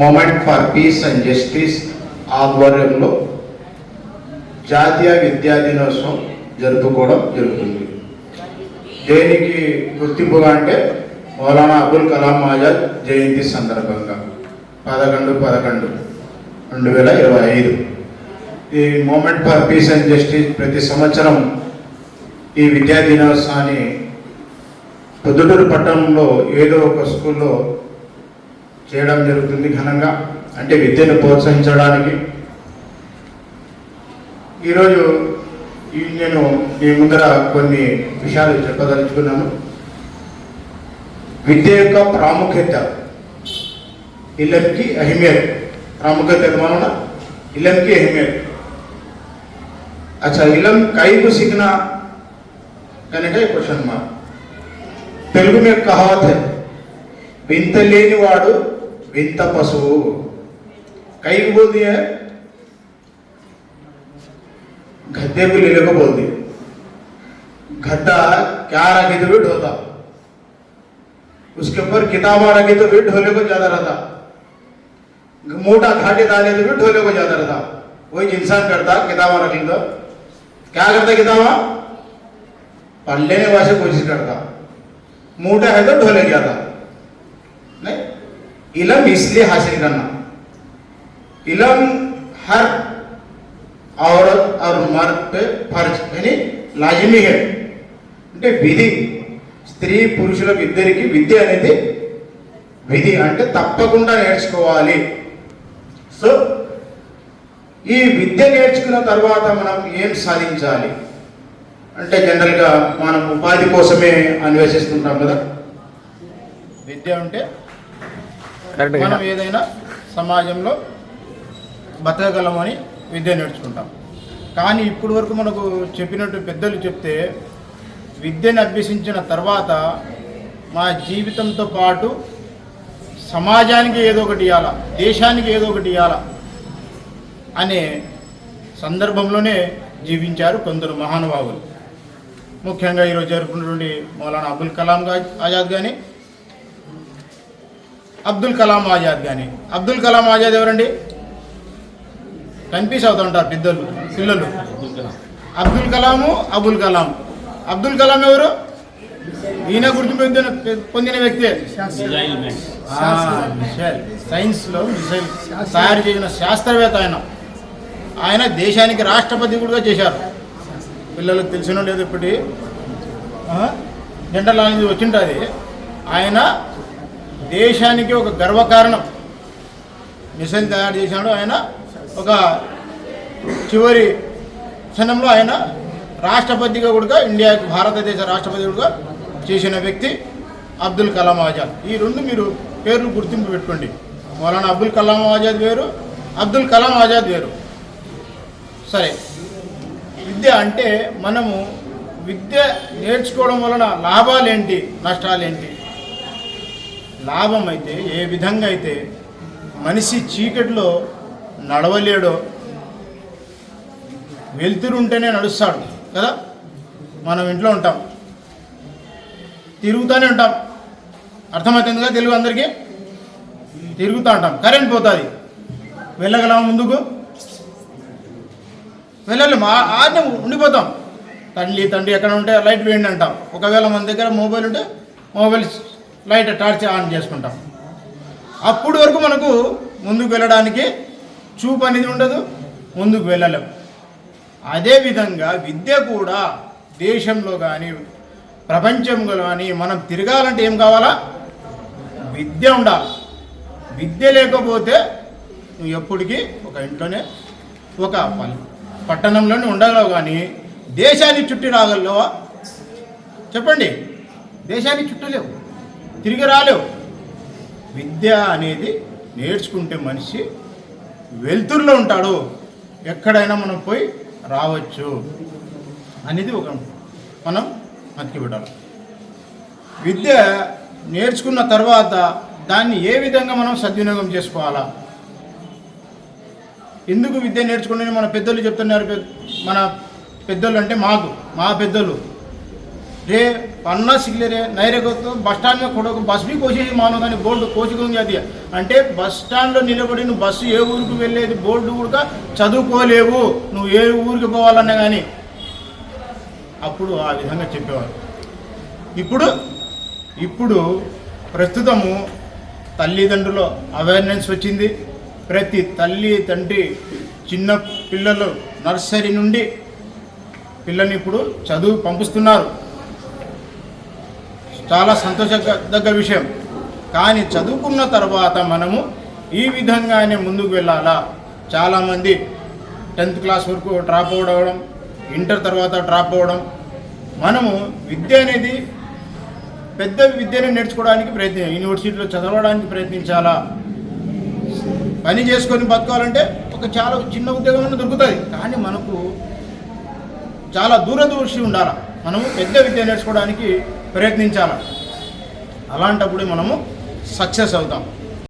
Movement for peace and justice ఆధ్వర్యంలో జాతీయ విద్యా దినోత్సవం జరుపుకోవడం జరుగుతుంది. దేనికి గుర్తింపుగా అంటే మౌలానా అబుల్ కలాం ఆజాద్ జయంతి సందర్భంగా పదకొండు పదకొండు రెండు వేల ఇరవై ఐదు. ఈ movement for peace and justice ప్రతి సంవత్సరం ఈ విద్యా దినోత్సవాన్ని పొద్దుటూరు పట్టణంలో ఏదో ఒక స్కూల్లో చేయడం జరుగుతుంది ఘనంగా. అంటే విద్యను ప్రోత్సహించడానికి. ఈరోజు నేను మీ ముందర కొన్ని విషయాలు చెప్పదలుచుకున్నాను. విద్య యొక్క ప్రాముఖ్యత ఇళ్ళకి అహిమేర్ ప్రాముఖ్యత మన ఇళ్ళకి అహిమేర్ అచ్చా ఇలం కైకు సిగ్న కనుకే క్వశ్చన్ మా తెలుగు మీద కహావత్. వింత లేనివాడు विंत पशुవు कई बोल दिया है। गद्दे को लेने को बोल दिया गद्दा क्या रखे तो भी ढोता उसके ऊपर किताब रखी तो भी ढोले को ज़्यादा रहता। मोटा घाटे डाले तो भी ढोले को ज़्यादा रहता। वही इंसान करता, किताब रख तो। क्या करता किताबा? पढ़ लेने वाले कोशिश करता। मोटा है तो ढोले जाता। नहीं इलम इसलिए हासिल करना इलम हर औरत और मर्द पे फर्ज यानी लाजिमी है అంటే విధి స్త్రీ పురుషులకు ఇద్దరికి విద్య అనేది విధి అంటే తప్పకుండా నేర్చుకోవాలి సో ఈ విద్య నేర్చుకున్న తర్వాత మనం ఏం సాధించాలి అంటే జనరల్గా మనం ఉపాధి కోసమే అన్వేషిస్తుంటాం కదా విద్య అంటే కరెక్ట్ మనం ఏదైనా సమాజంలో బతకగలమని విద్య నేర్చుకుంటాం. కానీ ఇప్పటి వరకు మనకు చెప్పినట్టు పెద్దలు చెప్తే విద్యను అభ్యసించిన తర్వాత మా జీవితంతో పాటు సమాజానికి ఏదో ఒకటి ఇవ్వాలా దేశానికి ఏదో ఒకటి ఇవ్వాలా అనే సందర్భంలోనే జీవించారు కొందరు మహానుభావులు. ముఖ్యంగా ఈరోజు జరుపుకున్నటువంటి మౌలానా అబుల్ కలాం గా- ఆజాద్ కానీ అబ్దుల్ కలాం ఆజాద్ కానీ అబ్దుల్ కలాం ఆజాద్ ఎవరండి? కన్ఫ్యూజ్ అవుతుంటారు పెద్దలు పిల్లలు. అబ్దుల్ కలాము అబుల్ కలాం. అబ్దుల్ కలాం ఎవరు? ఈయన గుర్తు పొందిన పొందిన వ్యక్తి. సైన్స్లో మిసైల్ తయారు చేసిన శాస్త్రవేత్త ఆయన. ఆయన దేశానికి రాష్ట్రపతి కూడా చేశారు. పిల్లలకు తెలిసిన లేదు ఇప్పటి జెండర్ లాంగ్వేజ్ వచ్చింటుంది. ఆయన దేశానికి ఒక గర్వకారణం. మిషన్ తయారు చేశాడు ఆయన. ఒక చివరి క్షణంలో ఆయన రాష్ట్రపతిగా కూడా ఇండియాకు భారతదేశ రాష్ట్రపతి కూడా చేసిన వ్యక్తి అబ్దుల్ కలాం ఆజాద్. ఈ రెండు మీరు పేర్లు గుర్తింపు పెట్టుకోండి. మౌలానా అబ్దుల్ కలాం ఆజాద్ వేరు అబ్దుల్ కలాం ఆజాద్ వేరు. సరే. విద్య అంటే మనము విద్య నేర్చుకోవడం వలన లాభాలేంటి? నష్టాలేంటి? లాభం అయితే ఏ విధంగా అయితే మనిషి చీకటిలో నడవలేడో వెలుతురు ఉంటేనే నడుస్తాడు కదా? మనం ఇంట్లో ఉంటాం. తిరుగుతూనే ఉంటాం. అర్థమవుతుంది కదా తెలుగు అందరికీ? తిరుగుతూ ఉంటాం. కరెంట్ పోతుంది. వెళ్ళగలం ముందుకు? వెళ్ళలేము. ఆజ్ఞ ఉండిపోతాం. తండ్రి తండ్రి ఎక్కడ ఉంటే లైట్ వేయండి అంటాం. ఒకవేళ మన దగ్గర మొబైల్ ఉంటే మొబైల్ లైట్ టార్చ్ ఆన్ చేసుకుంటాం. అప్పుడు వరకు మనకు ముందుకు వెళ్ళడానికి చూపు అనేది ఉండదు ముందుకు వెళ్ళలేం. అదేవిధంగా విద్య కూడా దేశంలో కానీ ప్రపంచంలో కానీ మనం తిరగాలంటే ఏం కావాలా? విద్య ఉండాలి. విద్య లేకపోతే నువ్వు ఎప్పటికీ ఒక ఇంట్లోనే ఒక పట్టణంలోనే ఉండగలవు కానీ దేశాన్ని చుట్టి రాగలవా? చెప్పండి. దేశాన్ని చుట్టలేవు. తిరిగి రాలేవు. విద్య అనేది నేర్చుకుంటే మనిషి వెలుతురులో ఉంటాడు. ఎక్కడైనా మనం పోయి రావచ్చు అనేది ఒక మనం మతికి పెట్టాలి. విద్య నేర్చుకున్న తర్వాత దాన్ని ఏ విధంగా మనం సద్వినియోగం చేసుకోవాలా? ఎందుకు విద్య నేర్చుకుంటే మన పెద్దలు చెప్తున్నారు మన పెద్దలు అంటే మాకు మా పెద్దలు రే पन्नास शिकलेले नाही रे तो బస్ స్టాండ్ మీద కూడా బస్ బి కోసేసి మానవ దాని బోర్డు కోసుకుంది అది అంటే బస్ స్టాండ్లో నిలబడి నువ్వు బస్సు ఏ ఊరికి వెళ్ళేది బోర్డు కూడా చదువుకోలేవు నువ్వు ఏ ఊరికి పోవాలన్నా కానీ అప్పుడు ఆ విధంగా చెప్పేవారు ఇప్పుడు ఇప్పుడు ప్రస్తుతము తల్లిదండ్రుల అవేర్నెస్ వచ్చింది ప్రతి తల్లి తండ్రి చిన్న పిల్లలు నర్సరీ నుండి పిల్లల్ని ఇప్పుడు చదువు పంపిస్తున్నారు చాలా సంతోషదగ్గ విషయం. కానీ చదువుకున్న తర్వాత మనము ఈ విధంగానే ముందుకు వెళ్ళాలా? చాలామంది టెన్త్ క్లాస్ వరకు డ్రాప్ అవ్వడం ఇంటర్ తర్వాత డ్రాప్ అవ్వడం మనము విద్య అనేది పెద్ద విద్యను నేర్చుకోవడానికి ప్రయత్నం యూనివర్సిటీలో చదవడానికి ప్రయత్నించాలా? పని చేసుకొని బతకాలంటే ఒక చాలా చిన్న ఉద్యోగం దొరుకుతుంది కానీ మనకు చాలా దూరదృష్టి ఉండాలి? మనము పెద్ద విద్య నేర్చుకోవడానికి ప్రయత్నించాలి. అలాంటప్పుడు మనము సక్సెస్ అవుతాం.